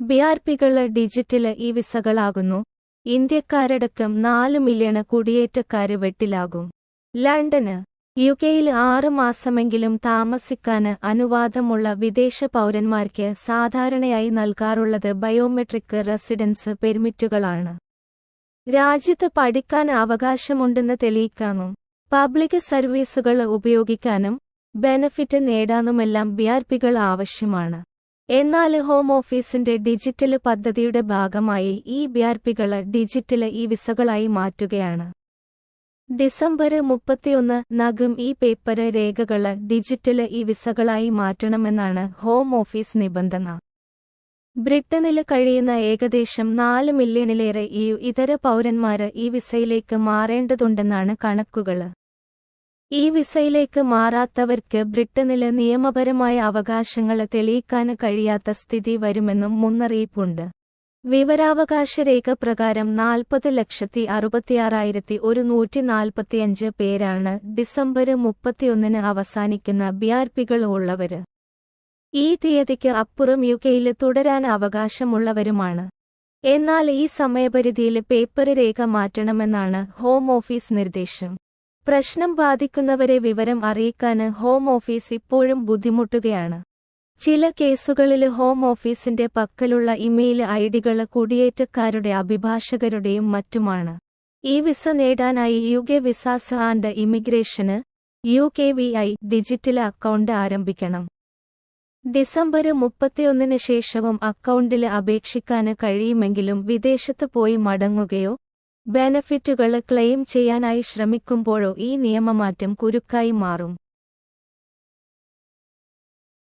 ബിആർപികൾ digital E വിസകളാകുന്നു. ഇന്ത്യക്കാരടക്കം നാല് മില്യണ് കുടിയേറ്റക്കാര് വെട്ടിലാകും. ലണ്ടന് യുകെയിൽ ആറ് മാസമെങ്കിലും താമസിക്കാന് അനുവാദമുള്ള വിദേശ പൗരന്മാർക്ക് സാധാരണയായി നൽകാറുള്ളത് ബയോമെട്രിക് റെസിഡൻസ് പെർമിറ്റുകളാണ്. രാജ്യത്ത് പഠിക്കാൻ അവകാശമുണ്ടെന്ന് തെളിയിക്കാനും പബ്ലിക് സർവീസുകൾ ഉപയോഗിക്കാനും ബെനഫിറ്റ് നേടാനുമെല്ലാം ബിആർപികൾ ആവശ്യമാണ്. എന്നാൽ ഹോം ഓഫീസിന്റെ ഡിജിറ്റൽ പദ്ധതിയുടെ ഭാഗമായി ഈ ബിആർപികൾ ഡിജിറ്റൽ ഇ വിസകളായി മാറ്റുകയാണ്. ഡിസംബർ മുപ്പത്തിയൊന്ന് നഗം ഈ പേപ്പര് രേഖകൾ ഡിജിറ്റൽ ഇ വിസകളായി മാറ്റണമെന്നാണ് ഹോം ഓഫീസ് നിബന്ധന. ബ്രിട്ടനിൽ കഴിയുന്ന ഏകദേശം നാല് മില്യണിലേറെ ഈ ഇതര പൗരന്മാര് ഈ വിസയിലേക്ക് മാറേണ്ടതുണ്ടെന്നാണ് കണക്കുകൾ. ഈ വിസയിലേക്ക് മാറാത്തവർക്ക് ബ്രിട്ടനിൽ നിയമപരമായ അവകാശങ്ങൾ തെളിയിക്കാൻ കഴിയാത്ത സ്ഥിതി വരുമെന്നും മുന്നറിയിപ്പുണ്ട്. വിവരാവകാശ രേഖ പ്രകാരം നാൽപ്പത് ലക്ഷത്തി അറുപത്തിയാറായിരത്തി ഒരു നൂറ്റി നാൽപ്പത്തിയഞ്ച് പേരാണ് ഡിസംബർ മുപ്പത്തിയൊന്നിന് അവസാനിക്കുന്ന ബിആർപികൾ ഈ തീയതിക്ക് അപ്പുറം യുകെയിൽ തുടരാൻ അവകാശമുള്ളവരുമാണ്. എന്നാൽ ഈ സമയപരിധിയിൽ പേപ്പർ രേഖ മാറ്റണമെന്നാണ് ഹോം ഓഫീസ് നിർദ്ദേശം. പ്രശ്നം ബാധിക്കുന്നവരെ വിവരം അറിയിക്കാന് ഹോം ഓഫീസ് ഇപ്പോഴും ബുദ്ധിമുട്ടുകയാണ്. ചില കേസുകളിൽ ഹോം ഓഫീസിന്റെ പക്കലുള്ള ഇമെയിൽ ഐഡികൾ കുടിയേറ്റക്കാരുടെ അഭിഭാഷകരുടെയും മറ്റുമാണ്. ഈ വിസ നേടാനായി U K visas and immigration U K V I digital account ആരംഭിക്കണം. ഡിസംബർ മുപ്പത്തിയൊന്നിന് ശേഷവും അക്കൗണ്ടിൽ അപേക്ഷിക്കാന് കഴിയുമെങ്കിലും വിദേശത്ത് പോയി മടങ്ങുകയോ ബെനഫിറ്റുകൾ ക്ലെയിം ചെയ്യാനായി ശ്രമിക്കുമ്പോഴോ ഈ നിയമമാറ്റം കുരുക്കായി മാറും.